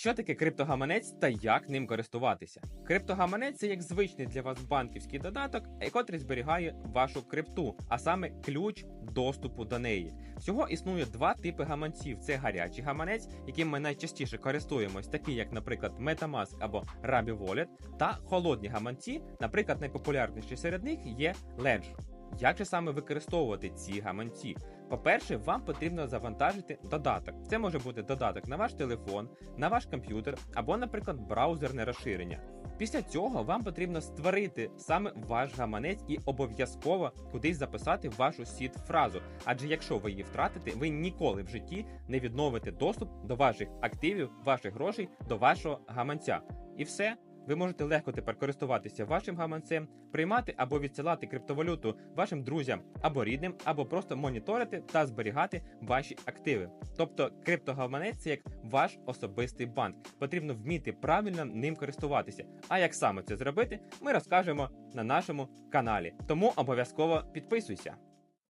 Що таке криптогаманець та як ним користуватися? Криптогаманець це як звичний для вас банківський додаток, котрий зберігає вашу крипту, а саме ключ доступу до неї. Всього існує два типи гаманців: це гарячий гаманець, яким ми найчастіше користуємось, такі як, наприклад, MetaMask або Rabi Wallet, та холодні гаманці, наприклад, найпопулярніші серед них є Ledger. Як же саме використовувати ці гаманці? По-перше, вам потрібно завантажити додаток. Це може бути додаток на ваш телефон, на ваш комп'ютер або, наприклад, браузерне розширення. Після цього вам потрібно створити саме ваш гаманець і обов'язково кудись записати вашу сіт фразу. Адже якщо ви її втратите, ви ніколи в житті не відновите доступ до ваших активів, ваших грошей, до вашого гаманця. І все. Ви можете легко тепер користуватися вашим гаманцем, приймати або відсилати криптовалюту вашим друзям або рідним, або просто моніторити та зберігати ваші активи. Тобто криптогаманець це як ваш особистий банк. Потрібно вміти правильно ним користуватися. А як саме це зробити, ми розкажемо на нашому каналі. Тому обов'язково підписуйся.